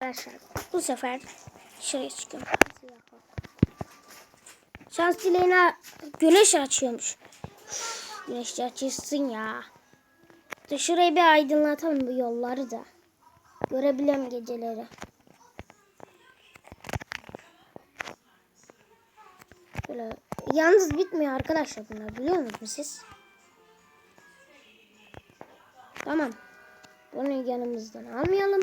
Arkadaşlar bu sefer dışarıya çıkıyorum. Şans dileğine güneş açıyormuş. Üf, Güneş açılsın ya. Dur şurayı bir aydınlatalım bu yolları da. Görebiliyorum geceleri. Böyle yalnız bitmiyor arkadaşlar bunlar biliyor musunuz siz? Tamam. Bunu yanımızdan almayalım.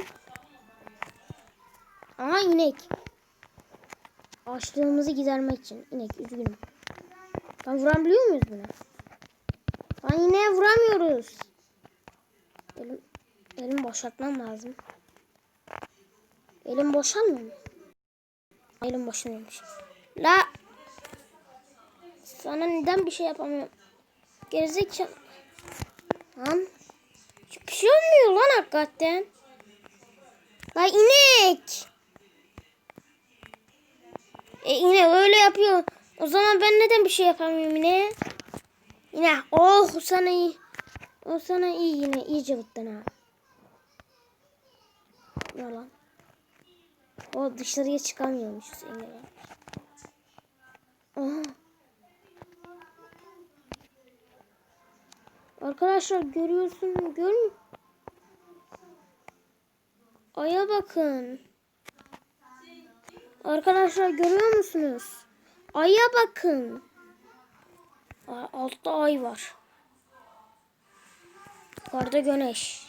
Aha inek. Açlığımızı gidermek için. inek üzgünüm. Tam vurabiliyor muyuz buna? Lan ineğe vuramıyoruz. Elim, elim boşaltmam lazım. Elim boşalmıyor mu? Elim boşalmıyormuş. La. Sana neden bir şey yapamıyorum? Gerizekalı. Lan. Bir şey olmuyor lan hakikaten. La inek. E yine öyle yapıyor. O zaman ben neden bir şey yapamıyorum yine? Yine oh sana iyi. O sana iyi yine iyice bıttın ha. Yalan. O dışarıya çıkamıyormuş yine. Aha. Arkadaşlar görüyorsun görmüyor Aya bakın. Arkadaşlar görüyor musunuz? Aya bakın. Altta ay var. Yukarıda güneş.